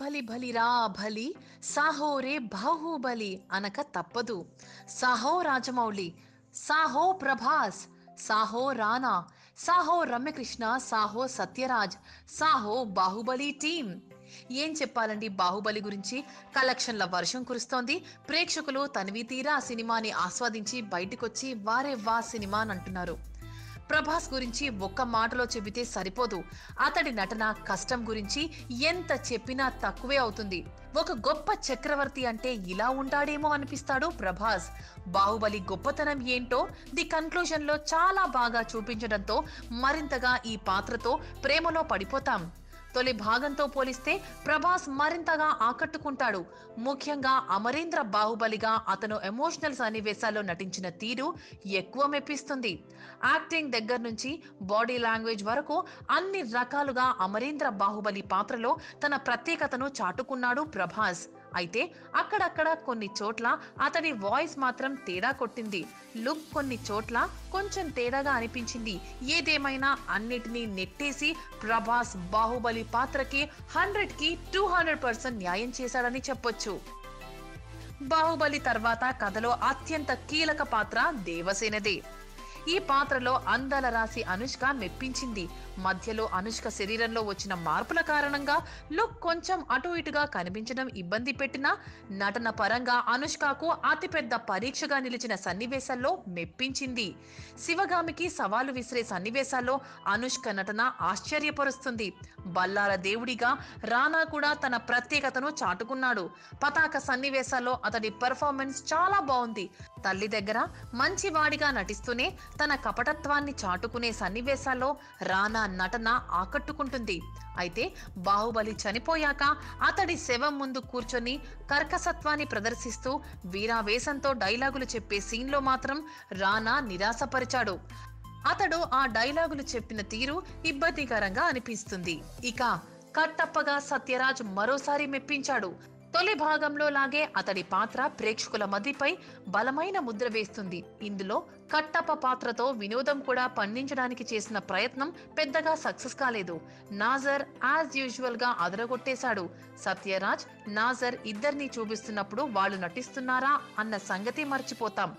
భలి భలిరా భలి సాహో రే బాహుబలి అనక తప్పదు. సాహో రాజమౌళి సాహో ప్రభాస్ సాహో రానా సాహో రమ్యకృష్ణ సాహో సత్యరాజ్ సాహో బాహుబలి టీం ఏం చెప్పాలండి బాహుబలి గురించి? కలెక్షన్ల వర్షం కురుస్తోంది. ప్రేక్షకులు తన్వి తీరా సినిమాని ఆస్వాదించి బయటకొచ్చి వారే వా సినిమా అని అంటున్నారు ప్రభాస్ గురించి ఒక్క మాటలో చెబితే సరిపోదు. అతడి నటన కష్టం గురించి ఎంత చెప్పినా తక్కువే అవుతుంది. ఒక గొప్ప చక్రవర్తి అంటే ఇలా ఉంటాడేమో అనిపిస్తాడు ప్రభాస్. బాహుబలి గొప్పతనం ఏంటో ది కన్క్లూజన్లో చాలా బాగా చూపించడంతో మరింతగా ఈ పాత్రతో ప్రేమలో పడిపోతాం. తొలి భాగంతో పోలిస్తే ప్రభాస్ మరింతగా ఆకట్టుకుంటాడు. ముఖ్యంగా అమరేంద్ర బాహుబలిగా అతను ఎమోషనల్ సన్నివేశాల్లో నటించిన తీరు ఎక్కువ మెప్పిస్తుంది. యాక్టింగ్ దగ్గర నుంచి బాడీ లాంగ్వేజ్ వరకు అన్ని రకాలుగా అమరేంద్ర బాహుబలి పాత్రలో తన ప్రత్యేకతను చాటుకున్నాడు ప్రభాస్. అయితే అక్కడక్కడ కొన్ని చోట్ల అతడి వాయిస్ మాత్రం తేడా కొట్టింది. లుక్ కొన్ని చోట్ల కొంచెం తేడాగా అనిపించింది. ఏదేమైనా అన్నిటినీ నెట్టేసి ప్రభాస్ బాహుబలి పాత్రకి హండ్రెడ్కి టూ హండ్రెడ్ పర్సెంట్ న్యాయం చేశాడని చెప్పొచ్చు. బాహుబలి తర్వాత కథలో అత్యంత కీలక పాత్ర దేవసేనదే. ఈ పాత్రలో అందాల రాశి అనుష్క మెప్పించింది. మధ్యలో అనుష్క శరీరంలో వచ్చిన మార్పుల కారణంగా లుక్ కొంచెం అటు ఇటుగా కనిపించడం ఇబ్బంది పెట్టినా నటన పరంగా అనుష్కకు అతిపెద్ద పరీక్షగా నిలిచిన సన్నివేశాల్లో మెప్పించింది. శివగామికి సవాలు విసిరే సన్నివేశాల్లో అనుష్క నటన ఆశ్చర్యపరుస్తుంది. బల్లాల దేవుడిగా రానా కూడా తన ప్రత్యేకతను చాటుకున్నాడు. పతాక సన్నివేశాల్లో అతడి పెర్ఫార్మెన్స్ చాలా బాగుంది తల్లి దగ్గర మంచివాడిగా నటిస్తూనే తన కపటత్వాన్ని చాటుకునే సన్నివేశాల్లో రానా నటన ఆకట్టుకుంటుంది. అయితే బాహుబలి చనిపోయాక అతడి శవం ముందు కూర్చొని కర్కసత్వాన్ని ప్రదర్శిస్తూ వీరావేశంతో డైలాగులు చెప్పే సీన్లో మాత్రం రానా నిరాశపరిచాడు. అతడు ఆ డైలాగులు చెప్పిన తీరు ఇబ్బందికరంగా అనిపిస్తుంది. ఇక కట్టప్పగా సత్యరాజ్ మరోసారి మెప్పించాడు. తొలి భాగంలో లాగే అతడి పాత్ర ప్రేక్షకుల మదిపై బలమైన ముద్ర వేస్తుంది. ఇందులో కట్టప్ప పాత్రతో వినోదం కూడా పండించడానికి చేసిన ప్రయత్నం పెద్దగా సక్సెస్ కాలేదు. నాజర్ యాజ్ యూజువల్గా అదరగొట్టేశాడు. సత్యరాజ్ నాజర్ ఇద్దరిని చూపిస్తున్నప్పుడు వాళ్ళు నటిస్తున్నారా అన్న సంగతి మర్చిపోతాం.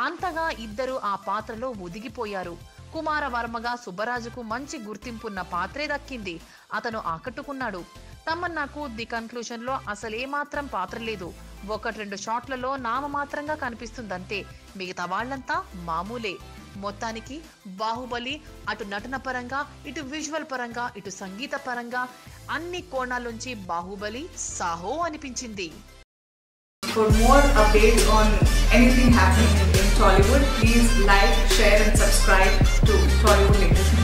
అంతగా ఇద్దరు ఆ పాత్రలో ఒదిగిపోయారు. కుమారవర్మగా సుబ్బరాజుకు మంచి గుర్తింపున్న పాత్రే దక్కింది. అతను ఆకట్టుకున్నాడు. తమన్నాకు ది కన్క్లూజన్లో అసలేమాత్రం పాత్ర లేదు. ఒకటి రెండు షాట్లలో నామమాత్రంగా కనిపిస్తుందంతే. మిగతా వాళ్ళంతా మామూలే. మొత్తానికి బాహుబలి అటు నటన పరంగా ఇటు విజువల్ పరంగా ఇటు సంగీత పరంగా అన్ని కోణాల్లోంచి బాహుబలి సాహో అనిపించింది. For more updates on anything happening in Tollywood, please like, share, and subscribe to Tollywood Latest